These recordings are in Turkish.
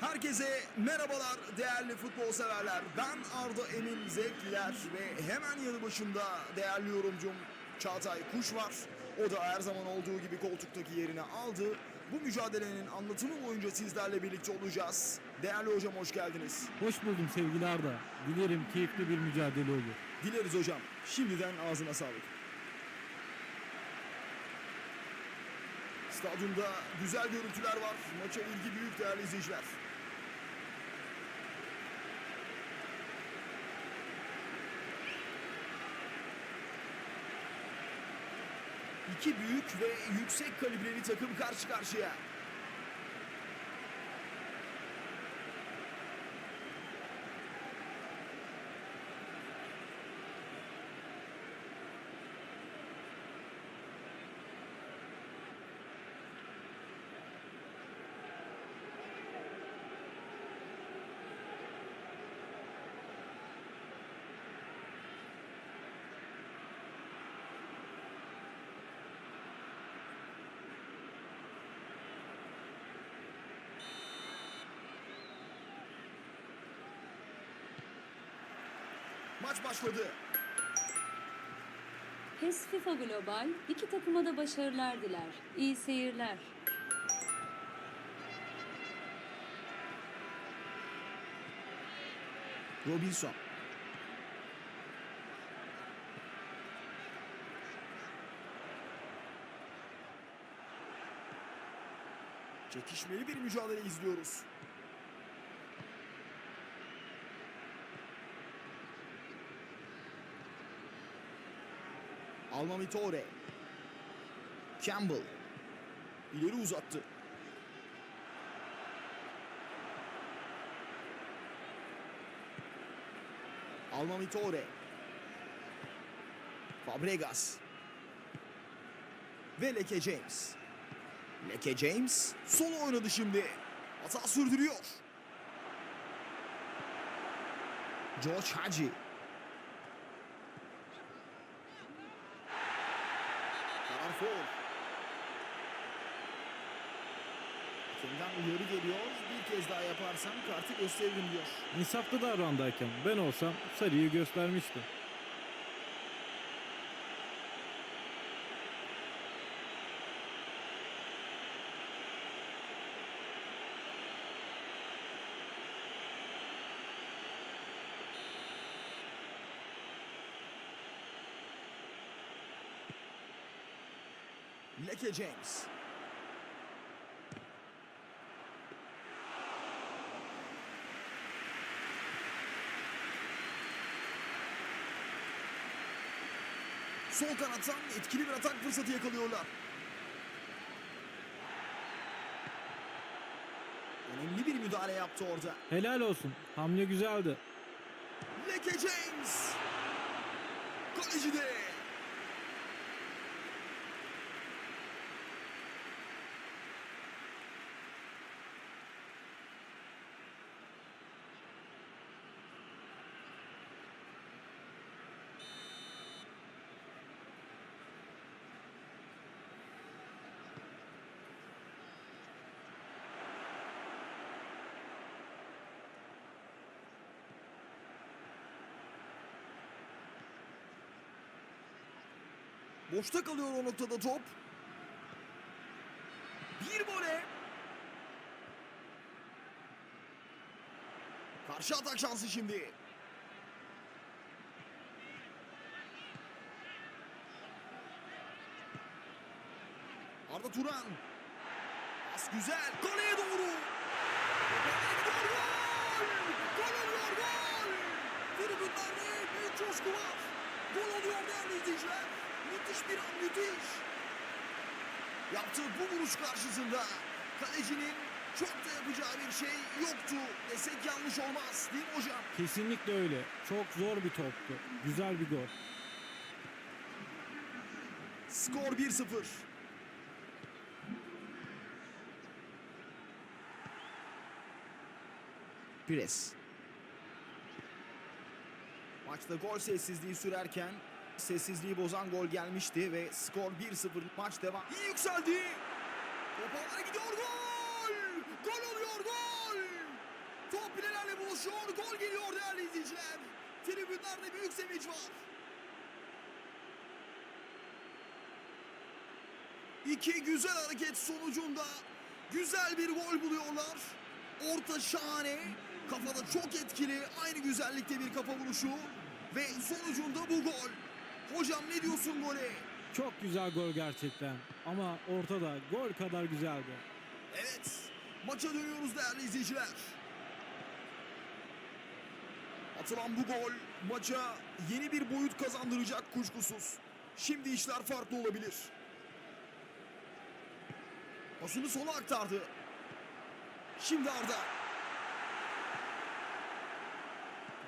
Herkese merhabalar değerli futbol severler. Ben Arda Emin Zevkliler ve hemen yanı başımda değerli yorumcum Çağatay Kuş var. O da her zaman olduğu gibi koltuktaki yerini aldı. Bu mücadelenin anlatımı boyunca sizlerle birlikte olacağız. Değerli hocam hoş geldiniz. Hoş buldum sevgili Arda. Dilerim keyifli bir mücadele olur. Dileriz hocam. Şimdiden ağzına sağlık. Stadyumda güzel görüntüler var. Maça ilgi büyük değerli izleyiciler. İki büyük ve yüksek kalibreli takım karşı karşıya. Maç başladı. PES FIFA Global iki takıma da başarılar diler. İyi seyirler. Robinson. Çekişmeli bir mücadele izliyoruz. Alma Mitore. Campbell. İleri uzattı. Alma Mitore. Fabregas. Ve Leke James. Leke James solo oynadı şimdi. Hata sürdürüyor. George Hagi. Karar foul. Hakemden uyarı geliyor. Bir kez daha yaparsan kartı gösteririm diyor. İnsaflı davrandı hakem. Ben olsam sarıyı göstermiştim. Leke James. Sol kanattan etkili bir atak fırsatı yakalıyorlar. Önemli bir müdahale yaptı orada. Helal olsun. Hamle güzeldi. Leke James. Kaleci de. Boşta kalıyor o noktada top. Bir vole. Karşı atak şansı şimdi. Arda Turan. Pas güzel. Kaleye doğru. Gol oluyor gol! Tribünlerde büyük coşku var. Gol oluyor değerli izleyiciler. Müthiş bir an müthiş. Yaptığı bu vuruş karşısında kalecinin çok da yapacağı bir şey yoktu desek yanlış olmaz değil mi hocam? Kesinlikle öyle. Çok zor bir toptu. Güzel bir gol. Skor 1-0. Pires. Maçta gol sessizliği sürerken sessizliği bozan gol gelmişti ve skor 1-0 maç devam. İyi yükseldi. Top ağlara gidiyor gol! Gol oluyor gol! koşuyor. Gol geliyor değerli izleyiciler. Tribünlerde büyük sevinç var. İki güzel hareket sonucunda güzel bir gol buluyorlar. Orta şahane, kafada çok etkili, aynı güzellikte bir kafa vuruşu ve sonucunda bu gol. Hocam ne diyorsun gole? Çok güzel gol gerçekten. Ama ortada gol kadar güzeldi. Evet, maça dönüyoruz değerli izleyiciler. Atılan bu gol maça yeni bir boyut kazandıracak kuşkusuz. Şimdi işler farklı olabilir. Pasını sola aktardı. Şimdi Arda.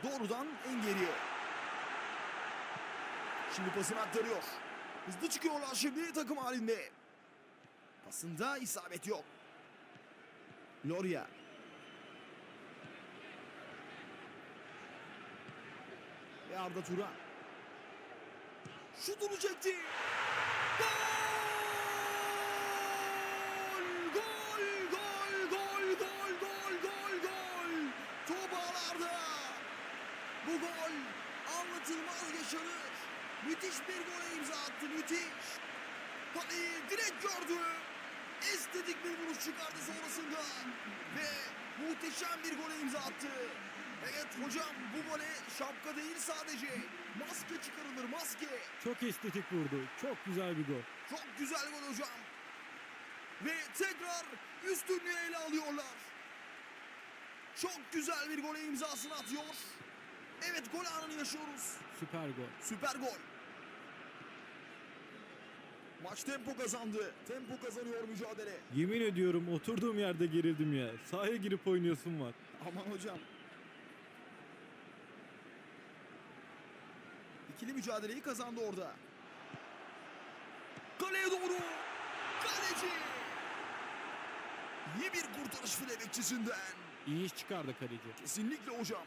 Doğrudan en geriye. Şimdi pasını aktarıyor. Hızlı çıkıyorlar şimdi takım halinde. Pasında isabet yok. Loria. Ve Arda Turan. Şutunu çekti. Gol! Gol! Gol! Gol! Gol! Gol! Gol! Gol! Top ağlarda. Bu gol anlatılmaz yaşanır. Müthiş bir gole imza attı. Müthiş. Kaleyi direkt gördü. Estetik bir vuruş çıkardı sonrasında. Ve muhteşem bir gole imza attı. Evet hocam bu gole şapka değil sadece. Maske çıkarılır maske. Çok estetik vurdu. Çok güzel bir gol. Çok güzel gol hocam. Ve tekrar üstünlüğü ele alıyorlar. Çok güzel bir gole imzasını atıyor. Evet gol anını yaşıyoruz. Süper gol. Süper gol. Maç tempo kazandı. Tempo kazanıyor mücadele. Yemin ediyorum oturduğum yerde gerildim ya. Sahaya girip oynuyorsun var. Aman hocam. İkili mücadeleyi kazandı orada. Kaleye doğru. Kaleci. İyi bir kurtarış file bekçisinden. İyi iş çıkardı kaleci. Kesinlikle hocam.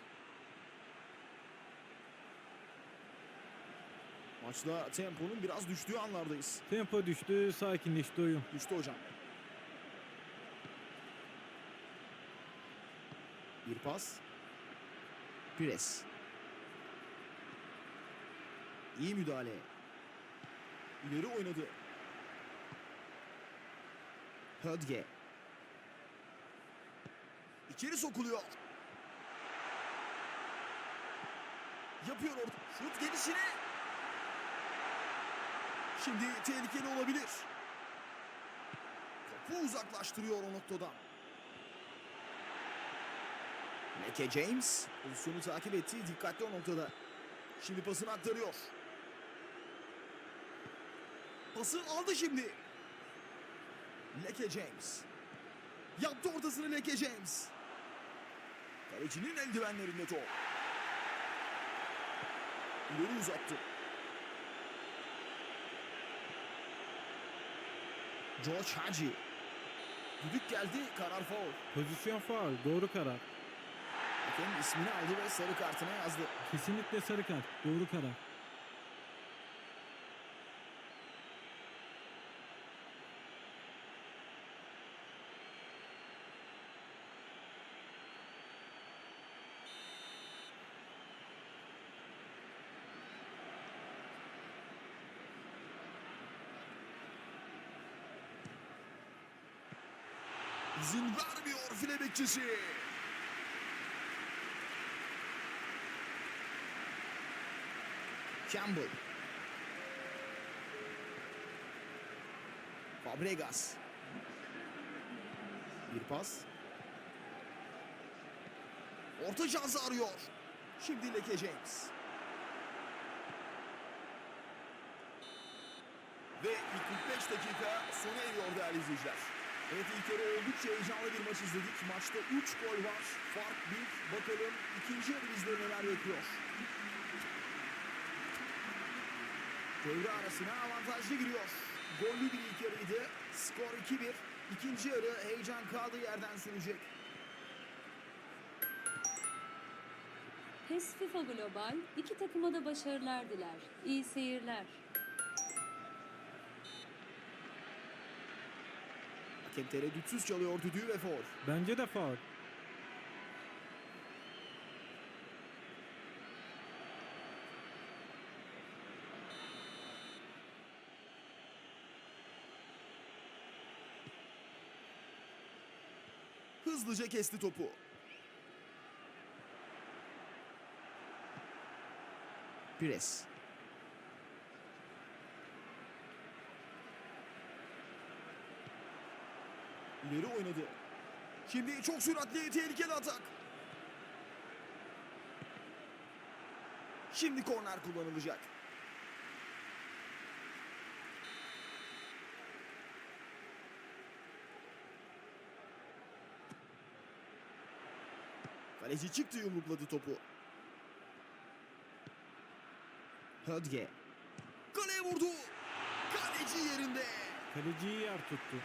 Maçta temponun biraz düştüğü anlardayız. Tempo düştü, sakinleşti oyun. Düştü hocam. Bir pas. Pires. İyi müdahale. İleri oynadı. Hödge. İçeri sokuluyor. Yapıyor orta. Şut gelişine. Şimdi tehlikeli olabilir. Topu uzaklaştırıyor o noktadan. Leke James pozisyonu takip etti. Dikkatli o noktada. Şimdi pasını aktarıyor. Pası aldı şimdi. Leke James. Yaptı ortasını Leke James. Kalecinin eldivenlerinde top. İleri uzattı. George Hagi. Düdük geldi, karar faul. Pozisyon faul, doğru karar. Hakem ismini aldı ve sarı kartına yazdı. Kesinlikle sarı kart, doğru karar. İzin vermiyor file bekçisi. Campbell. Fabregas. Bir pas. Orta şansı arıyor. Şimdi Leke James. Ve ilk 45 dakika sona eriyor değerli izleyiciler. Evet ilk yarı oldukça heyecanlı bir maç izledik. Maçta 3 gol var. Fark 1. Bakalım ikinci yarı bizleri neler bekliyor. Devre arasına avantajlı giriyor. Gollü bir ilk yarıydı. Skor 2-1. İkinci yarı heyecan kaldığı yerden sürecek. PES FIFA Global iki takıma da başarılar diler. İyi seyirler. Hakem tereddütsüz çalıyor düdüğü ve faul. Bence de faul. Hızlıca kesti topu. Pires. İleri oynadı. Şimdi çok süratli tehlikeli atak. Şimdi korner kullanılacak. Kaleci çıktı yumrukladı topu. Hödge. Kaleye vurdu. Kaleci yerinde. Kaleciyi yer tuttu.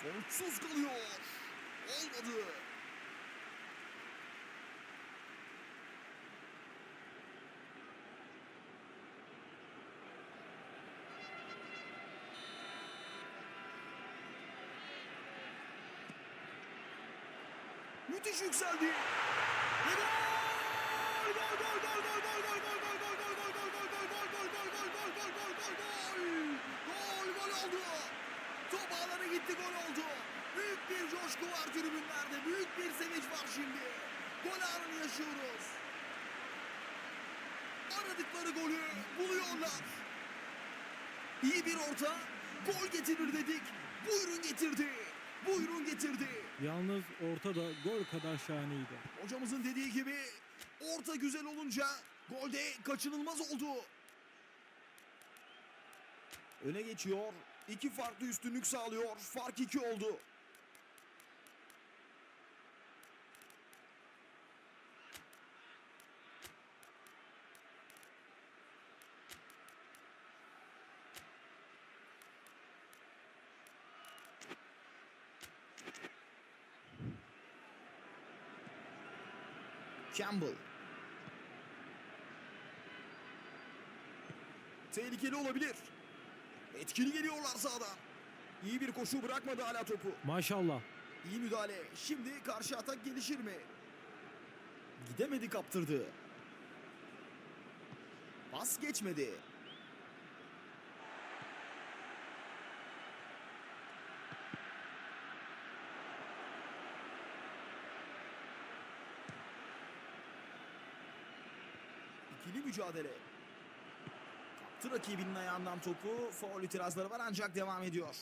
Sonsuz kalıyor. Olmadı. Müthiş yükseldi. Ve gol! Gol gol gol gol gol gol gol! Gitti, gol oldu. Büyük bir coşku var tribünlerde. Büyük bir sevinç var şimdi. Gol anını yaşıyoruz. Aradıkları golü buluyorlar. İyi bir orta. Gol getirir dedik. Buyurun getirdi. Buyurun getirdi. Yalnız ortada gol kadar şahaneydi. Hocamızın dediği gibi orta güzel olunca golde kaçınılmaz oldu. Öne geçiyor. İki farklı üstünlük sağlıyor. Fark iki oldu. Campbell. Tehlikeli olabilir. Etkili geliyorlar sağdan. İyi bir koşu bırakmadı hala topu. Maşallah. İyi müdahale. Şimdi karşı atak gelişir mi? Gidemedi kaptırdı. Pas geçmedi. İkili mücadele. Kaptı rakibinin ayağından topu. Faul itirazları var ancak devam ediyor.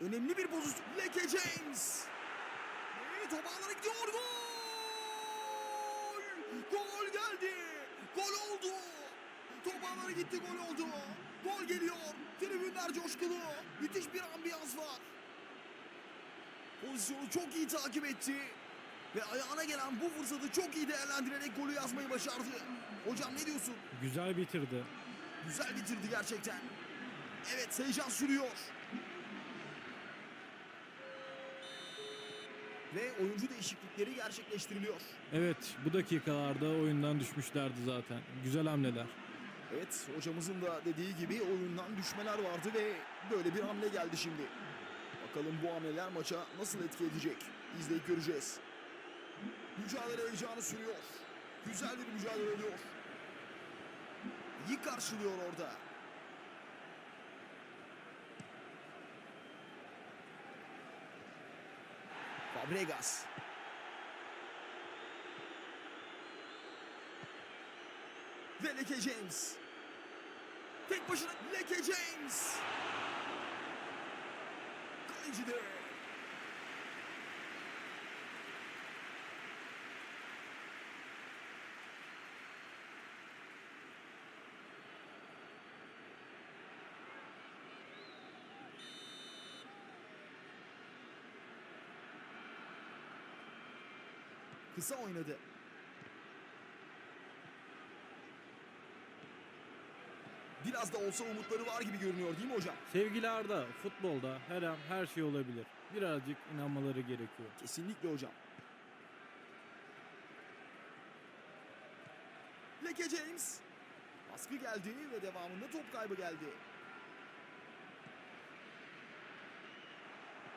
Önemli bir pozisyon. Leke James. Ve top ağlara gidiyor. Gol! Gol geldi. Gol oldu. Top ağlara gitti gol oldu. Gol geliyor. Tribünler coşkulu. Müthiş bir ambiyans var. Pozisyonu çok iyi takip etti. Ve ayağına gelen bu fırsatı çok iyi değerlendirerek golü yazmayı başardı. Hocam ne diyorsun? Güzel bitirdi. Güzel bitirdi gerçekten. Evet heyecan sürüyor. Ve oyuncu değişiklikleri gerçekleştiriliyor. Evet bu dakikalarda oyundan düşmüşlerdi zaten. Güzel hamleler. Evet hocamızın da dediği gibi oyundan düşmeler vardı ve böyle bir hamle geldi şimdi. Bakalım bu hamleler maça nasıl etki edecek? İzleyip göreceğiz. Mücadele heyecanı sürüyor. Güzel bir mücadele oluyor. İyi karşılıyor orada. Fabregas. Ve Leke James. Tek başına Leke James derecede. Kısa oynadı. Biraz da olsa umutları var gibi görünüyor değil mi hocam? Sevgili Arda, futbolda her an her şey olabilir. Birazcık inanmaları gerekiyor. Kesinlikle hocam. Leke James. Baskı geldi ve devamında top kaybı geldi.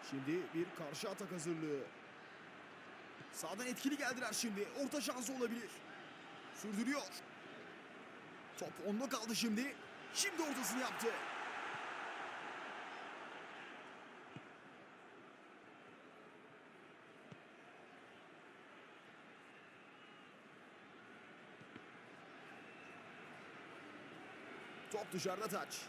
Şimdi bir karşı atak hazırlığı. Sağdan etkili geldiler şimdi. Orta şansı olabilir. Sürdürüyor. Top onda kaldı şimdi. Şimdi ortasını yaptı. Top dışarıda taç.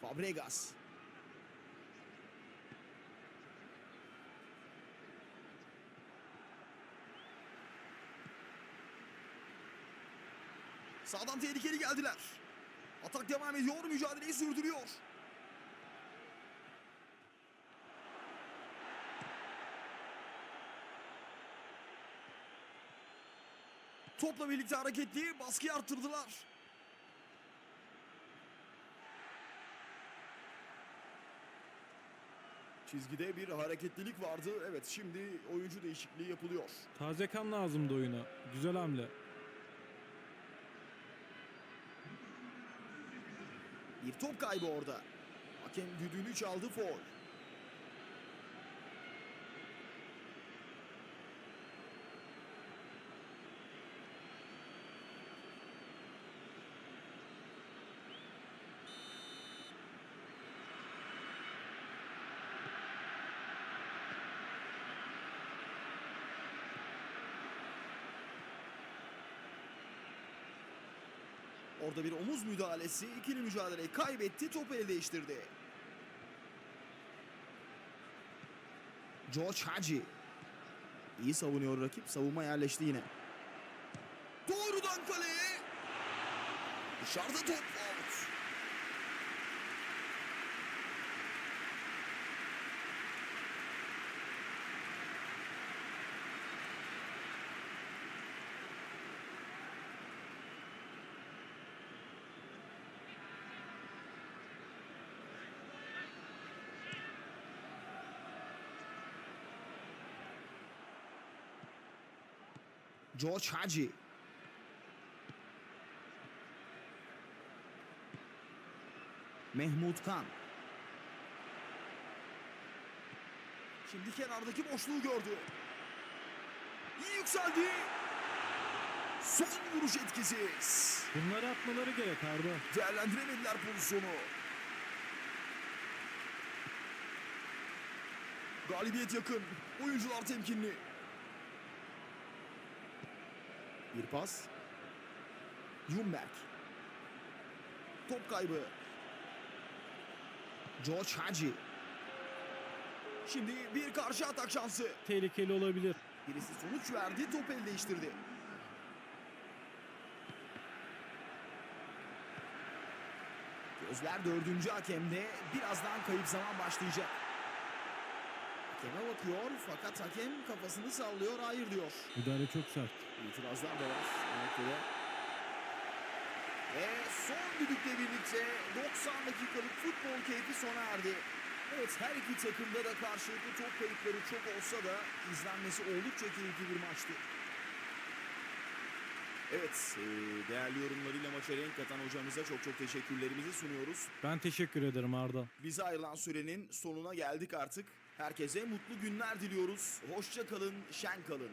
Fabregas. Sağdan tehlikeli geldiler. Atak devam ediyor, mücadeleyi sürdürüyor. Topla birlikte hareketli, baskıyı arttırdılar. Çizgide bir hareketlilik vardı. Evet şimdi oyuncu değişikliği yapılıyor. Taze kan lazımdı oyuna. Güzel hamle. Bir top kaybı orada. Hakem düdüğünü çaldı foul. Orada bir omuz müdahalesi ikili mücadeleyi kaybetti topu ele değiştirdi. George Hagi. İyi savunuyor rakip. Savunma yerleşti yine. Doğrudan kaleye. Dışarıda top George Hagi. Mehmut Kan. Şimdi kenardaki boşluğu gördü. İyi yükseldi. Son vuruş etkisiz. Bunları atmaları gerek Arda. Değerlendiremediler pozisyonu. Galibiyet yakın. Oyuncular temkinli. Bir pas. Jumberg. Top kaybı. George Hagi. Şimdi bir karşı atak şansı. Tehlikeli olabilir. Birisi sonuç verdi, top el değiştirdi. Gözler dördüncü hakemde. Birazdan kayıp zaman başlayacak. Hakeme bakıyor fakat hakem kafasını sallıyor, hayır diyor. Müdahale çok sert. İtirazlar da var noktada. Ve son düdükle birlikte 90 dakikalık futbol keyfi sona erdi. Evet her iki takımda da karşılıklı top kayıpları çok olsa da izlenmesi oldukça keyifli bir maçtı. Evet, e, değerli yorumlarıyla maça renk katan hocamıza çok çok teşekkürlerimizi sunuyoruz. Ben teşekkür ederim Arda. Bize ayrılan sürenin sonuna geldik artık. Herkese mutlu günler diliyoruz. Hoşça kalın, şen kalın.